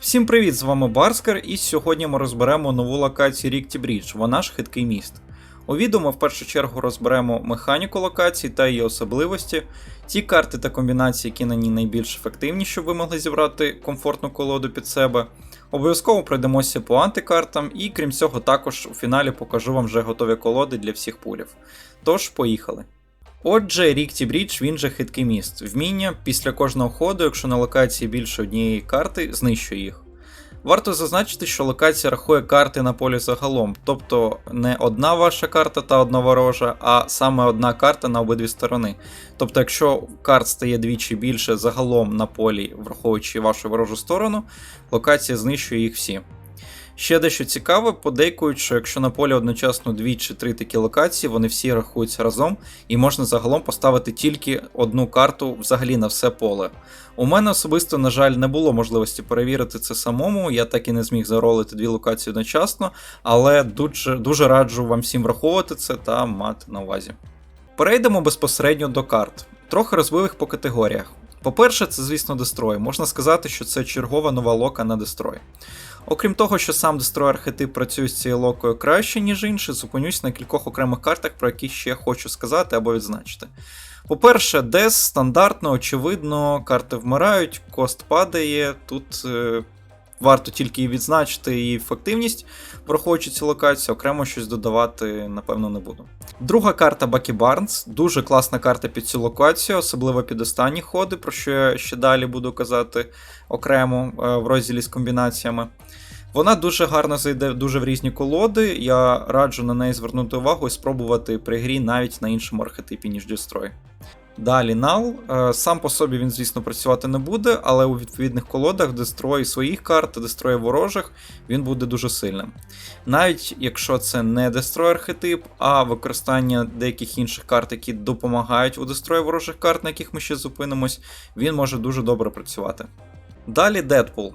Всім привіт, з вами Барскер, і сьогодні ми розберемо нову локацію Рікті Брідж, вона ж хиткий міст. У відео ми в першу чергу розберемо механіку локації та її особливості, ті карти та комбінації, які на ній найбільш ефективні, щоб ви могли зібрати комфортну колоду під себе. Обов'язково пройдемося по антикартам, і крім цього, також у фіналі покажу вам вже готові колоди для всіх пулів. Тож, поїхали. Отже, Рікті Брідж, він же хиткий міст. Вміння після кожного ходу, якщо на локації більше однієї карти, знищує їх. Варто зазначити, що локація рахує карти на полі загалом, тобто не одна ваша карта та одна ворожа, а саме одна карта на обидві сторони. Тобто, якщо карт стає двічі більше загалом на полі, враховуючи вашу ворожу сторону, локація знищує їх всі. Ще дещо цікаве, подейкують, що якщо на полі одночасно дві чи три такі локації, вони всі рахуються разом, і можна загалом поставити тільки одну карту взагалі на все поле. У мене особисто, на жаль, не було можливості перевірити це самому, я так і не зміг заролити дві локації одночасно, але дуже, дуже раджу вам всім враховувати це та мати на увазі. Перейдемо безпосередньо до карт. Трохи розбив їх по категоріях. По-перше, це, звісно, дестрой. Можна сказати, що це чергова нова лока на дестрой. Окрім того, що сам дестрой архетип працює з цією локою краще, ніж інші, зупинюсь на кількох окремих картах, про які ще хочу сказати або відзначити. По-перше, Дес стандартно, очевидно, карти вмирають, кост падає. Тут е, варто тільки відзначити її ефективність, проходячи цю локацію, окремо щось додавати, напевно, не буду. Друга карта Бакі Барнс, дуже класна карта під цю локацію, особливо під останні ходи, про що я ще далі буду казати окремо е, в розділі з комбінаціями. Вона дуже гарно зайде дуже в різні колоди. Я раджу на неї звернути увагу і спробувати при грі навіть на іншому архетипі, ніж Destroy. Далі Нал. Е, Сам по собі він, звісно, працювати не буде, але у відповідних колодах дестрої своїх карт дестрої ворожих він буде дуже сильним. Навіть якщо це не дестрой архетип, а використання деяких інших карт, які допомагають у дестрої ворожих карт, на яких ми ще зупинимось, він може дуже добре працювати. Далі Дедпул.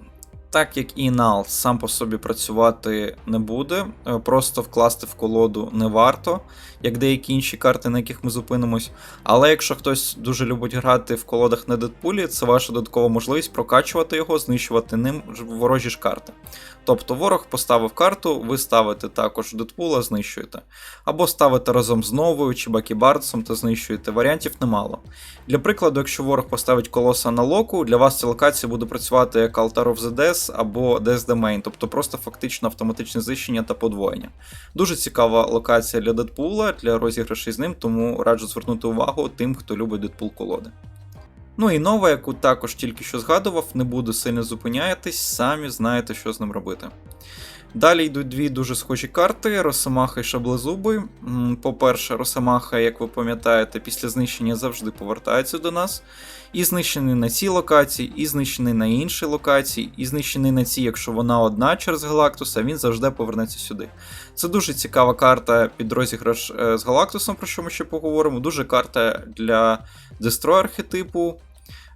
Так як і Нал сам по собі працювати не буде, е, просто вкласти в колоду не варто, як деякі інші карти, на яких ми зупинимось. Але якщо хтось дуже любить грати в колодах на Дедпулі, це ваша додаткова можливість прокачувати його, знищувати ним ворожі ж карти. Тобто ворог поставив карту, ви ставите також Дедпула, знищуєте. Або ставите разом з новою чи Бакібардсом та знищуєте. Варіантів немало. Для прикладу, якщо ворог поставить колоса на локу, для вас ця локація буде працювати як Altar of the Death або Death Domain, тобто просто фактично автоматичне знищення та подвоєння. Дуже цікава локація для Дедпула, для розіграшей з ним, тому раджу звернути увагу тим, хто любить Дедпул колоди. Ну і нова, яку також тільки що згадував, не буду сильно зупинятись, самі знаєте, що з ним робити. Далі йдуть дві дуже схожі карти: Росомаха і Шаблезуби. По-перше, Росомаха, як ви пам'ятаєте, після знищення завжди повертається до нас. І знищений на цій локації, і знищений на іншій локації, і знищений на цій, якщо вона одна через Галактуса, він завжди повернеться сюди. Це дуже цікава карта під розіграш е, з Галактусом, про що ми ще поговоримо. Дуже карта для дестрой архетипу.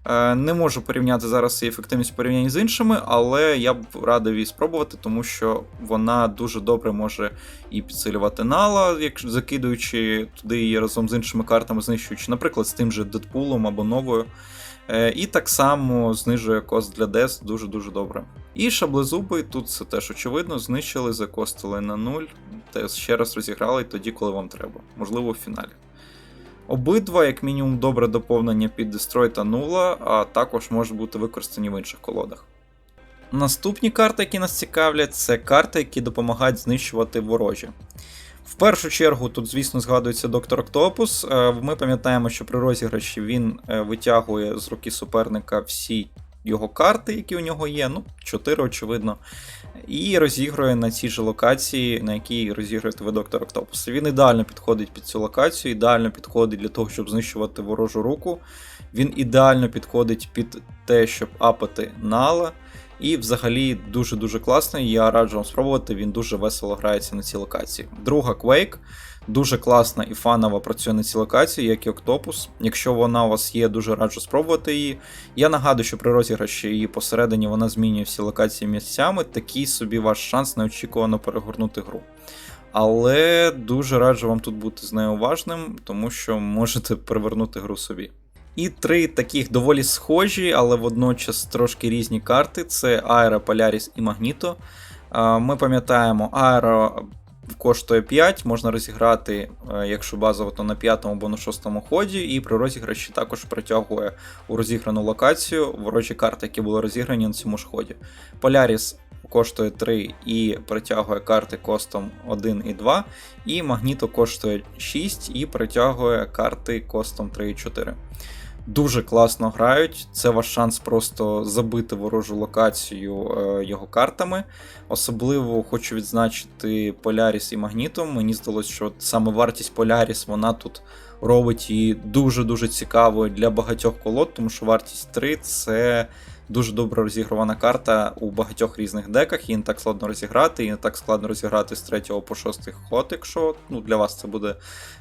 Е, Не можу порівняти зараз її ефективність в порівнянні з іншими, але я б радив її спробувати, тому що вона дуже добре може і підсилювати нала, як закидуючи туди її разом з іншими картами, знищуючи, наприклад, з тим же Дедпулом або новою. Е, І так само знижує кост для Дес дуже-дуже добре. І шаблезуби, тут це теж очевидно, знищили, закостили на нуль, та ще раз розіграли тоді, коли вам треба, можливо, в фіналі. Обидва, як мінімум, добре доповнення під Destroy та Нула, а також можуть бути використані в інших колодах. Наступні карти, які нас цікавлять, це карти, які допомагають знищувати ворожі. В першу чергу тут, звісно, згадується доктор Октопус. Е, Ми пам'ятаємо, що при розіграші він е, витягує з руки суперника всі його карти, які у нього є, ну, 4, очевидно, і розігрує на цій же локації, на якій розігруєте ви доктор Октопус. Він ідеально підходить під цю локацію, ідеально підходить для того, щоб знищувати ворожу руку. Він ідеально підходить під те, щоб апати нала. І взагалі дуже-дуже класний. Я раджу вам спробувати, він дуже весело грається на цій локації. Друга Quake. Дуже класна і фанова працює на цій локації, як і Octopus. Якщо вона у вас є, дуже раджу спробувати її. Я нагадую, що при розіграші її посередині вона змінює всі локації місцями. Такий собі ваш шанс неочікувано перегорнути гру. Але дуже раджу вам тут бути з нею уважним, тому що можете перевернути гру собі. І три таких доволі схожі, але водночас трошки різні карти: це Аеро, Polaris і. Е, Ми пам'ятаємо, Аеро коштує 5, можна розіграти, е, якщо базово, то на п'ятому або на шостому ході, і при розіграші також притягує у розіграну локацію ворожі карти, які були розіграні на цьому ж ході. Polaris коштує 3 і притягує карти костом 1 і 2, і Magneto коштує 6 і притягує карти костом 3 і 4. Дуже класно грають. Це ваш шанс просто забити ворожу локацію е, його картами. Особливо хочу відзначити Поляріс і Магнітом. Мені здалося, що саме вартість Поляріс вона тут робить її дуже-дуже цікавою для багатьох колод, тому що вартість 3 це дуже добре розігрована карта у багатьох різних деках. Її не так складно розіграти, і не так складно розіграти з 3 по 6 ход, якщо ну, для вас це буде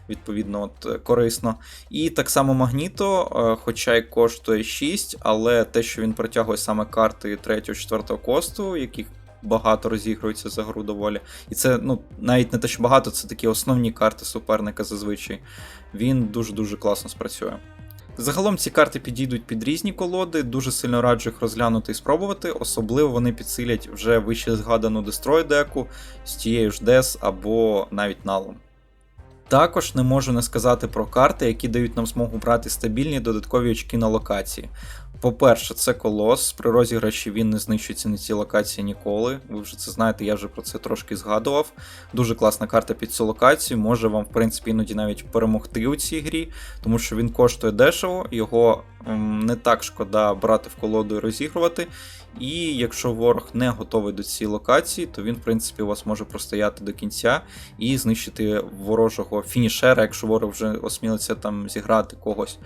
відповідно от, корисно. І так само Магніто, е, хоча й коштує 6, але те, що він притягує саме карти 3-4 косту, яких багато розігруються за гру доволі. І це ну, навіть не те, що багато, це такі основні карти суперника зазвичай. Він дуже-дуже класно спрацює. Загалом ці карти підійдуть під різні колоди, дуже сильно раджу їх розглянути і спробувати, особливо вони підсилять вже вище згадану Destroy деку з тією ж DES або навіть налом. Також не можу не сказати про карти, які дають нам змогу брати стабільні додаткові очки на локації. По-перше, це колос. При розіграші він не знищується на цій локації ніколи. Ви вже це знаєте, я вже про це трошки згадував. Дуже класна карта під цю локацію, може вам, в принципі, іноді навіть перемогти у цій грі, тому що він коштує дешево, його не так шкода брати в колоду і розігрувати. І якщо ворог не готовий до цієї локації, то він, в принципі, у вас може простояти до кінця і знищити ворожого фінішера, якщо ворог вже осмілиться там зіграти когось.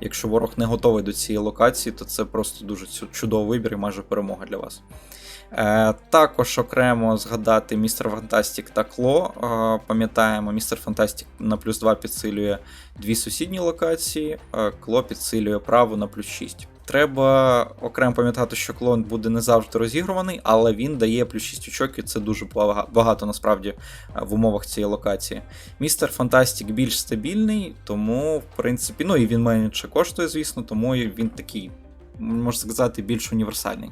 Якщо ворог не готовий до цієї локації, то це просто дуже чудовий вибір і майже перемога для вас. Е, Також окремо згадати Містер Фантастік та Кло. Е, Пам'ятаємо, Містер Фантастік на плюс 2 підсилює дві сусідні локації, е, Кло підсилює праву на плюс 6. Треба окремо пам'ятати, що клон буде не завжди розігруваний, але він дає плюс 6 очок, і це дуже багато насправді в умовах цієї локації. Містер Фантастік більш стабільний, тому, в принципі, ну і він менше коштує, звісно, тому він такий, можна сказати, більш універсальний.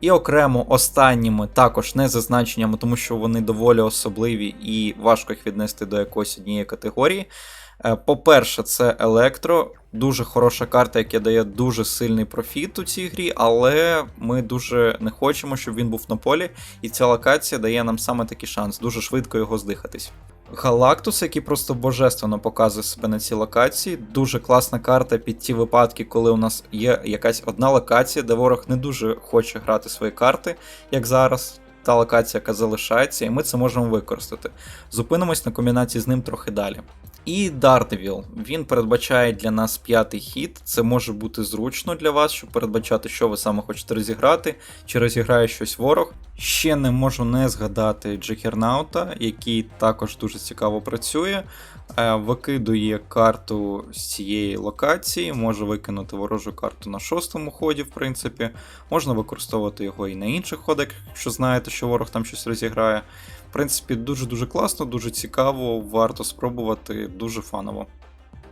І окремо останніми також не зазначеннями, тому що вони доволі особливі і важко їх віднести до якоїсь однієї категорії. Е, по-перше, це Електро, дуже хороша карта, яка дає дуже сильний профіт у цій грі, але ми дуже не хочемо, щоб він був на полі, і ця локація дає нам саме такий шанс, дуже швидко його здихатись. Галактус, який просто божественно показує себе на цій локації. Дуже класна карта під ті випадки, коли у нас є якась одна локація, де ворог не дуже хоче грати свої карти, як зараз. Та локація, яка залишається, і ми це можемо використати. Зупинимось на комбінації з ним трохи далі. І Daredevil. Він передбачає для нас п'ятий хід. Це може бути зручно для вас, щоб передбачати, що ви саме хочете розіграти, чи розіграє щось ворог. Ще не можу не згадати Джекернаута, який також дуже цікаво працює. Е, викидує карту з цієї локації, може викинути ворожу карту на шостому ході, в принципі. Можна використовувати його і на інших ходах, якщо знаєте, що ворог там щось розіграє. В принципі, дуже-дуже класно, дуже цікаво, варто спробувати, дуже фаново.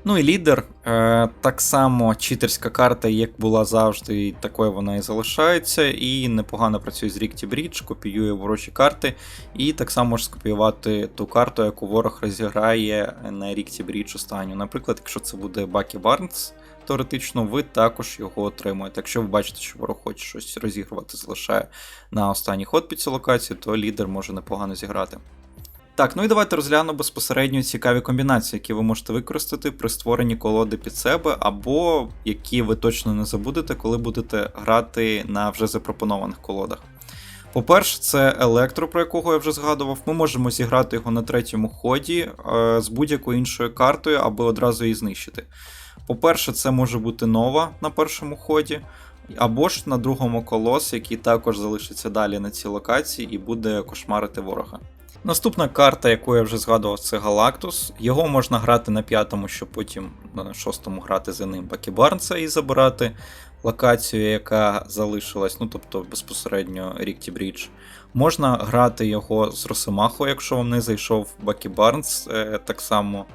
Ну і лідер. Е, Так само читерська карта, як була завжди, і такою вона і залишається. І непогано працює з Рікті Брідж, копіює ворожі карти. І так само може скопіювати ту карту, яку ворог розіграє на Рікті Брідж останню. Наприклад, якщо це буде Бакі Барнс, теоретично, ви також його отримуєте. Якщо ви бачите, що ворог хоче щось розігрувати, залишає на останній ход під цю локацію, то лідер може непогано зіграти. Так, ну і давайте розглянемо безпосередньо цікаві комбінації, які ви можете використати при створенні колоди під себе, або які ви точно не забудете, коли будете грати на вже запропонованих колодах. По-перше, це електро, про якого я вже згадував. Ми можемо зіграти його на третьому ході е, з будь-якою іншою картою, аби одразу її знищити. По-перше, це може бути нова на першому ході, або ж на другому колос, який також залишиться далі на цій локації і буде кошмарити ворога. Наступна карта, яку я вже згадував, це Галактус. Його можна грати на п'ятому, щоб потім на шостому грати за ним Бакібарнса і забирати локацію, яка залишилась, ну тобто безпосередньо Рікті Брідж. Можна грати його з Росомахо, якщо вам не зайшов Бакі Барнс, е, так само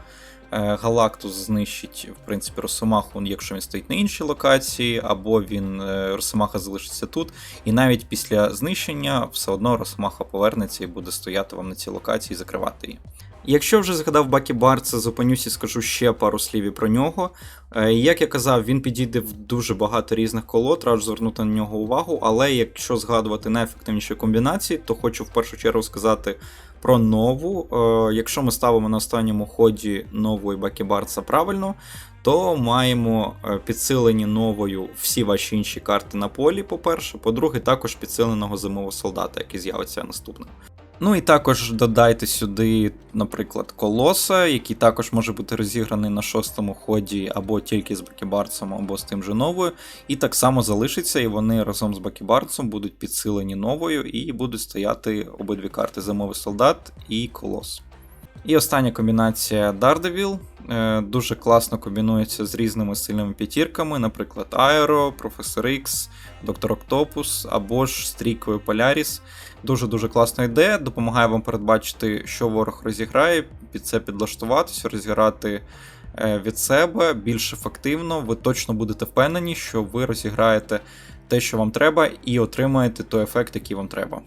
Галактус знищить, в принципі, Росомаху, якщо він стоїть на іншій локації, або він е, Росомаха залишиться тут. І навіть після знищення все одно Росомаха повернеться і буде стояти вам на цій локації і закривати її. Якщо вже згадав Бакі Барца, зупинюсь і скажу ще пару слів про нього. Е, Як я казав, він підійде в дуже багато різних колод, раджу звернути на нього увагу, але якщо згадувати найефективніші комбінації, то хочу в першу чергу сказати про нову. Е, Якщо ми ставимо на останньому ході нової і бакібарца правильно, то маємо е, підсилені новою всі ваші інші карти на полі, по-перше. По-друге, також підсиленого зимового солдата, який з'явиться наступним. Ну і також додайте сюди, наприклад, колоса, який також може бути розіграний на шостому ході або тільки з Бакібарцем, або з тим же новою. І так само залишиться, і вони разом з Бакібарцем будуть підсилені новою і будуть стояти обидві карти Зимовий солдат і колос. І остання комбінація Daredevil. Е, Дуже класно комбінується з різними сильними п'ятірками, наприклад, Аеро, Професор X, Доктор Октопус або ж стрійкою Поляріс. Дуже-дуже класна ідея, допомагає вам передбачити, що ворог розіграє, під це підлаштуватися, розіграти е, від себе більш ефективно. Ви точно будете впевнені, що ви розіграєте те, що вам треба, і отримаєте той ефект, який вам треба.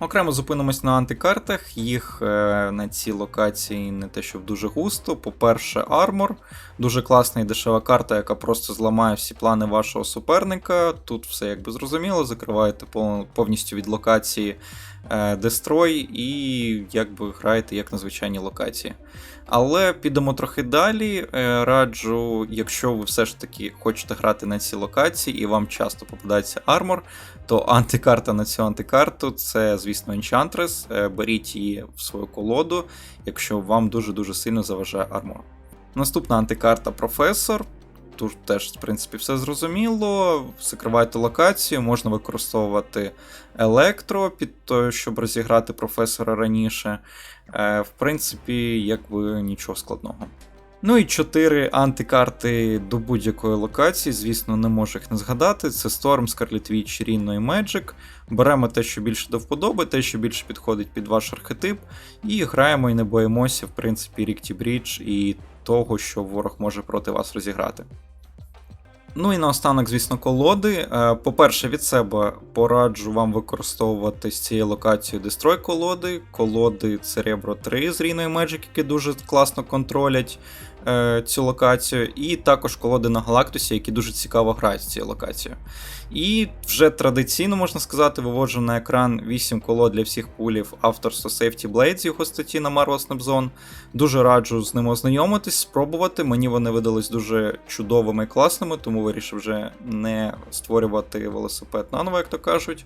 Окремо зупинимось на антикартах. Їх е, на цій локації не те, щоб дуже густо. По-перше, армор. Дуже класна і дешева карта, яка просто зламає всі плани вашого суперника. Тут все якби зрозуміло, закриваєте повністю від локації е, Destroy і якби граєте як на звичайній локації. Але підемо трохи далі. Е, Раджу, якщо ви все ж таки хочете грати на цій локації і вам часто попадається армор, то антикарта на цю антикарту це, звісно, Enchantress. Е, Беріть її в свою колоду, якщо вам дуже-дуже сильно заважає армор. Наступна антикарта професор. Тут теж, в принципі, все зрозуміло. Закривайте локацію, можна використовувати електро під те, щоб розіграти професора раніше. Е, В принципі, якби нічого складного. Ну і чотири антикарти до будь-якої локації, звісно, не можу їх не згадати. Це Storm, Scarlet Witch, Rhino і Magic. Беремо те, що більше до вподоби, те, що більше підходить під ваш архетип, і граємо і не боїмося, в принципі, Рікті Брідж і того, що ворог може проти вас розіграти. Ну і наостанок, звісно, колоди. Е, По-перше, від себе пораджу вам використовувати з цією локацією Destroy колоди. Cerebro 3 з Rhino Меджик, які дуже класно контролять е, цю локацію. І також колоди на Галактусі, які дуже цікаво грають з цією локацією. І вже традиційно можна сказати, виводжу на екран 8 колод для всіх пулів авторства Safety Blade з його статті на Marvel Snap Zone. Дуже раджу з ними ознайомитись, спробувати. Мені вони видались дуже чудовими і класними, тому вирішив вже не створювати велосипед наново, як то кажуть.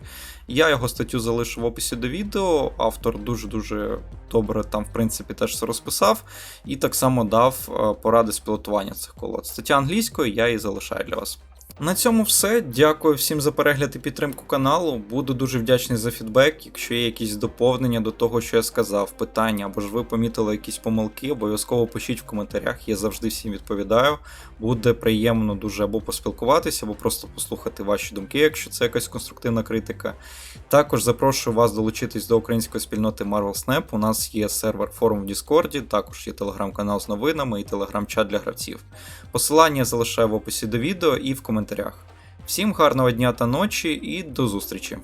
Я його статтю залишу в описі до відео. Автор дуже-дуже добре там, в принципі, теж все розписав, і так само дав е, поради з пілотування цих колод. Стаття англійською, я її залишаю для вас. На цьому все. Дякую всім за перегляд і підтримку каналу. Буду дуже вдячний за фідбек. Якщо є якісь доповнення до того, що я сказав, питання або ж ви помітили якісь помилки, обов'язково пишіть в коментарях. Я завжди всім відповідаю. Буде приємно дуже або поспілкуватися, або просто послухати ваші думки, якщо це якась конструктивна критика. Також запрошую вас долучитись до української спільноти Marvel Snap. У нас є сервер форум в Діскорді, також є телеграм-канал з новинами і телеграм-чат для гравців. Посилання залишаю в описі до відео і в коментарях. Всім гарного дня та ночі і до зустрічі!